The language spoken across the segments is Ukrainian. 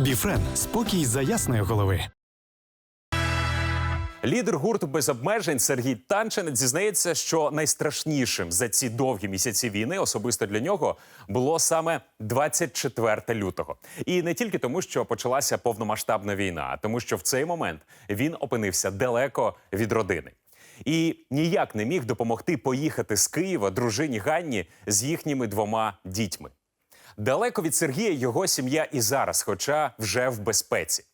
Біфрен спокій за ясної голови. Лідер гурту без обмежень Сергій Танченець зізнається, що найстрашнішим за ці довгі місяці війни особисто для нього було саме 24 лютого. І не тільки тому, що почалася повномасштабна війна, а тому, що в цей момент він опинився далеко від родини. І ніяк не міг допомогти поїхати з Києва дружині Ганні з їхніми двома дітьми. Далеко від Сергія його сім'я і зараз, хоча вже в безпеці.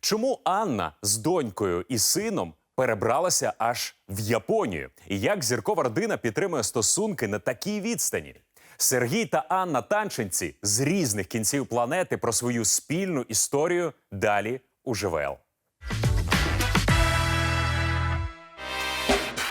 Чому Анна з донькою і сином перебралася аж в Японію? І як зіркова родина підтримує стосунки на такій відстані? Сергій та Анна Танченці з різних кінців планети про свою спільну історію далі у ЖВЛ.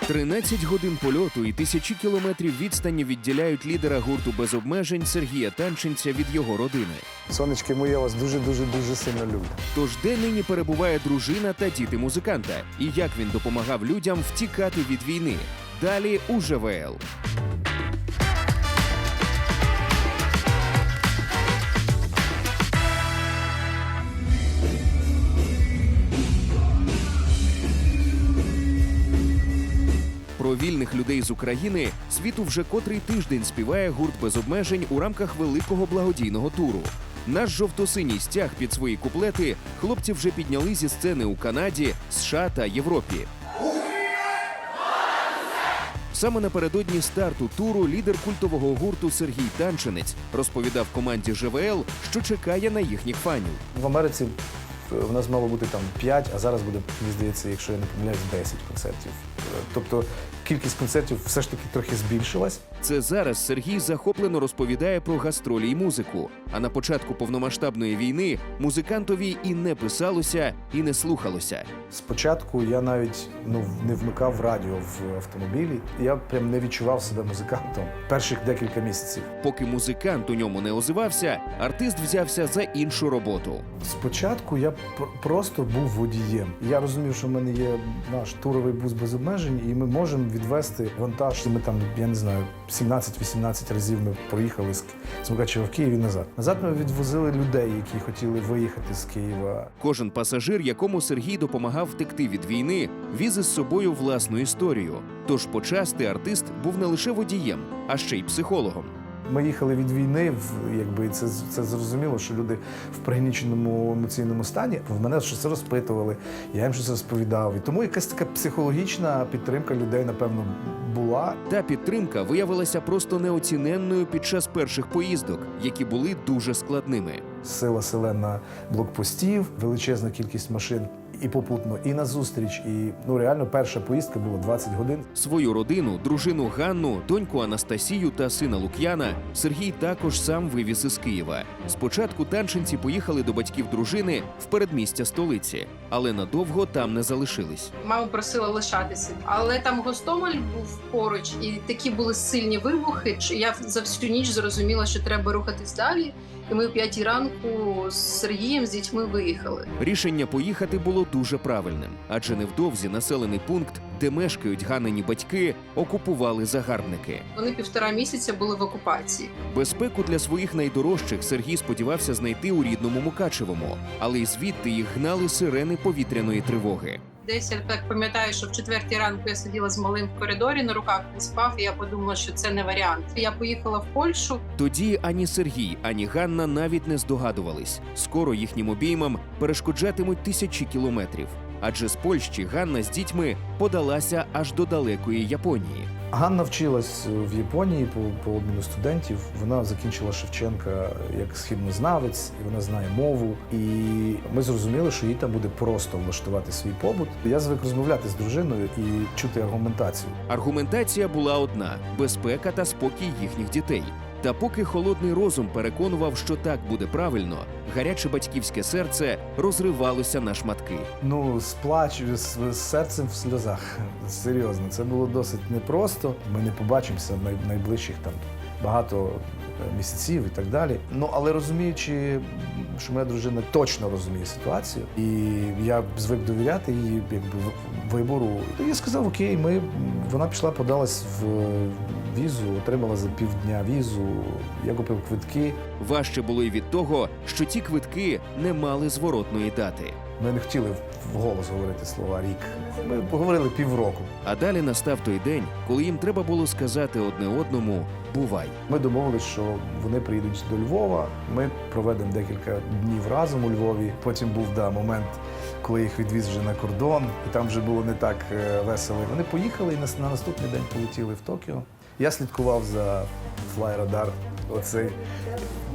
13 годин польоту і тисячі кілометрів відстані відділяють лідера гурту без обмежень Сергія Танченця від його родини. Сонечки, моє вас дуже дуже дуже сильно люблю. Тож де нині перебуває дружина та діти музиканта, і як він допомагав людям втікати від війни? Далі у ЖВЛ. Вільних людей з України світу вже котрий тиждень співає гурт без обмежень у рамках великого благодійного туру. Наш жовто-синій стяг під свої куплети хлопці вже підняли зі сцени у Канаді, США та Європі. Саме напередодні старту туру лідер культового гурту Сергій Танченець розповідав команді ЖВЛ, що чекає на їхніх фанів. В Америці е, в нас мало бути там 5, а зараз буде, мені здається, якщо я не помиляюсь, 10 концертів. Е, Тобто кількість концертів все ж таки трохи збільшилась. Це зараз Сергій захоплено розповідає про гастролі й музику. А на початку повномасштабної війни музикантові і не писалося, і не слухалося. Спочатку я навіть ну, не вмикав радіо в автомобілі. Я прям не відчував себе музикантом перших декілька місяців. Поки музикант у ньому не озивався, артист взявся за іншу роботу. Спочатку я пр- просто був водієм. Я розумів, що в мене є наш туровий бус без обмежень, і ми можемо відвести вантаж. Ми там, я не знаю, 17-18 разів ми проїхали з, Мукачева в Київ назад. Назад ми відвозили людей, які хотіли виїхати з Києва. Кожен пасажир, якому Сергій допомагав втекти від війни, віз із собою власну історію. Тож почасти артист був не лише водієм, а ще й психологом. Ми їхали від війни, якби це, це зрозуміло, що люди в пригніченому емоційному стані в мене щось розпитували, я їм щось розповідав. І тому якась така психологічна підтримка людей, напевно, була. Та підтримка виявилася просто неоціненною під час перших поїздок, які були дуже складними. Сила селена блокпостів, величезна кількість машин і попутно, і на зустріч. І ну реально перша поїздка була 20 годин. Свою родину, дружину Ганну, доньку Анастасію та сина Лук'яна Сергій також сам вивіз із Києва. Спочатку танченці поїхали до батьків дружини в передмістя столиці, але надовго там не залишились. Мама просила лишатися, але там Гостомель був поруч, і такі були сильні вибухи. Я за всю ніч зрозуміла, що треба рухатись далі. І ми о п'ятій ранку з Сергієм з дітьми виїхали. Рішення поїхати було дуже правильним, адже невдовзі населений пункт, де мешкають ганені батьки, окупували загарбники. Вони півтора місяця були в окупації. Безпеку для своїх найдорожчих Сергій сподівався знайти у рідному Мукачевому, але й звідти їх гнали сирени повітряної тривоги. Десь я так пам'ятаю, що в четвертій ранку я сиділа з малим в коридорі, на руках не спав. І я подумала, що це не варіант. Я поїхала в Польщу. Тоді ані Сергій, ані Ганна навіть не здогадувались. Скоро їхнім обіймам перешкоджатимуть тисячі кілометрів. Адже з Польщі Ганна з дітьми подалася аж до далекої Японії. Ганна вчилась в Японії по, по обміну студентів. Вона закінчила Шевченка як східнознавець, і вона знає мову. І ми зрозуміли, що їй там буде просто влаштувати свій побут. Я звик розмовляти з дружиною і чути аргументацію. Аргументація була одна: безпека та спокій їхніх дітей. Та поки холодний розум переконував, що так буде правильно, гаряче батьківське серце розривалося на шматки. Ну, з плачу, з, з серцем в сльозах. Серйозно, це було досить непросто. Ми не побачимося най, найближчих там багато е, місяців і так далі. Ну але розуміючи, що моя дружина точно розуміє ситуацію, і я звик довіряти її якби вибору. Я сказав, окей, ми вона пішла, подалась в візу, отримала за півдня візу. Я купив квитки. Важче було й від того, що ті квитки не мали зворотної дати. Ми не хотіли вголос говорити слова рік. Ми поговорили півроку. А далі настав той день, коли їм треба було сказати одне одному бувай. Ми домовились, що вони приїдуть до Львова. Ми проведемо декілька днів разом у Львові. Потім був да, момент, коли їх відвіз вже на кордон, і там вже було не так е, весело. Вони поїхали і на наступний день полетіли в Токіо. Я слідкував за флайрадар, оцей,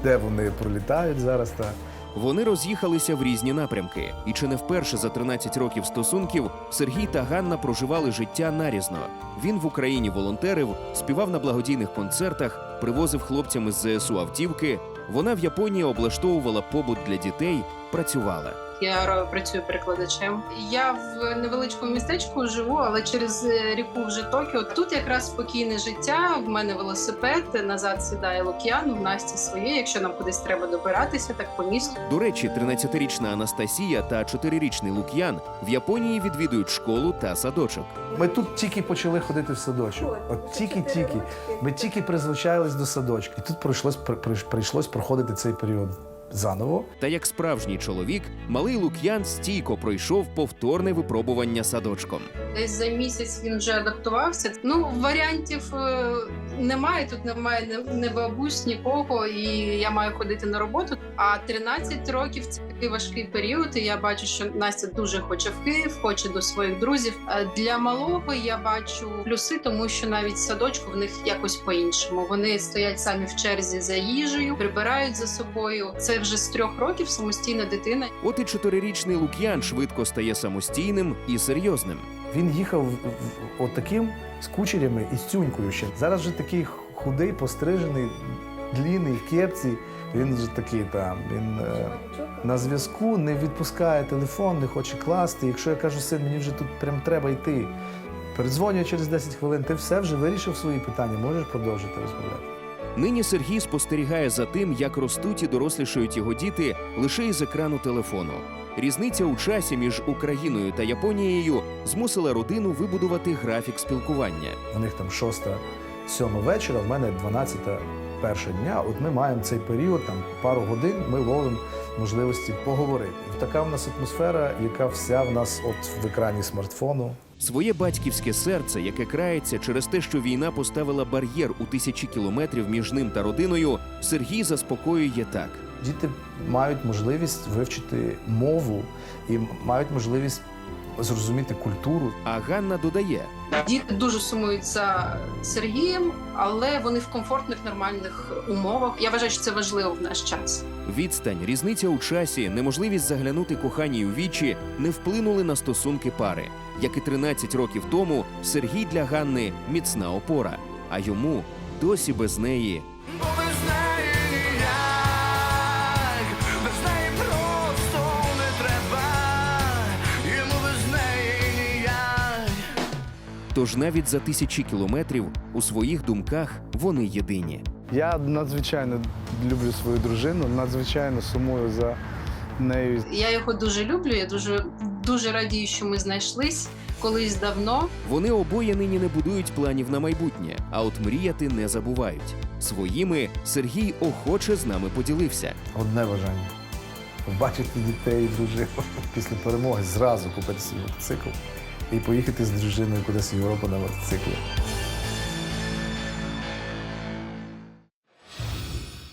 де вони пролітають зараз. Так. Вони роз'їхалися в різні напрямки, і чи не вперше за 13 років стосунків Сергій та Ганна проживали життя нарізно. Він в Україні волонтерив, співав на благодійних концертах, привозив хлопцям із ЗСУ автівки. Вона в Японії облаштовувала побут для дітей, працювала. Я працюю перекладачем. Я в невеличкому містечку живу, але через е, ріку вже Токіо. Тут якраз спокійне життя. В мене велосипед назад сідає Лук'ян, в Насті своє. Якщо нам кудись треба добиратися, так по місту. До речі, 13-річна Анастасія та 4-річний Лук'ян в Японії відвідують школу та садочок. Ми тут тільки почали ходити в садочок. От тільки-тільки. Ми тільки призвичайлись до садочка. І тут прийшлось, при- прийшлось проходити цей період заново. Та як справжній чоловік, малий Лук'ян стійко пройшов повторне випробування садочком. Десь за місяць він вже адаптувався. Ну варіантів е, немає. Тут немає ні, ні бабусь, нікого, і я маю ходити на роботу. А 13 років це такий важкий період. І я бачу, що Настя дуже хоче в Київ, хоче до своїх друзів. Е, Для малого я бачу плюси, тому що навіть в садочку в них якось по-іншому. Вони стоять самі в черзі за їжею, прибирають за собою. Це вже з трьох років самостійна дитина. От і чотирирічний Лук'ян швидко стає самостійним і серйозним. Він їхав отаким з кучерями і з цюнькою ще. Зараз вже такий худий, пострижений, длінний, в кепці. Він вже такий там. Він е, на зв'язку не відпускає телефон, не хоче класти. Якщо я кажу, син, мені вже тут прям треба йти. Передзвонює через 10 хвилин, ти все вже вирішив свої питання, можеш продовжити розмовляти. Нині Сергій спостерігає за тим, як ростуть і дорослішають його діти лише із екрану телефону. Різниця у часі між Україною та Японією змусила родину вибудувати графік спілкування. У них там шоста, сьома вечора, в мене 12 перша дня. От ми маємо цей період, там пару годин, ми ловимо можливості поговорити. Така в нас атмосфера, яка вся в нас от в екрані смартфону. Своє батьківське серце, яке крається через те, що війна поставила бар'єр у тисячі кілометрів між ним та родиною, Сергій заспокоює так. Діти мають можливість вивчити мову і мають можливість зрозуміти культуру. А Ганна додає: Діти дуже сумують за Сергієм, але вони в комфортних нормальних умовах. Я вважаю, що це важливо в наш час. Відстань, різниця у часі, неможливість заглянути коханій у вічі не вплинули на стосунки пари. Як і 13 років тому, Сергій для Ганни міцна опора, а йому досі без неї. Тож навіть за тисячі кілометрів у своїх думках вони єдині. Я надзвичайно люблю свою дружину, надзвичайно сумую за нею. Я його дуже люблю. Я дуже дуже радію, що ми знайшлись колись давно. Вони обоє нині не будують планів на майбутнє, а от мріяти не забувають. Своїми Сергій охоче з нами поділився. Одне бажання побачити дітей і дружину після перемоги зразу купити свій мотоцикл і поїхати з дружиною кудись в Європу на мотоциклі.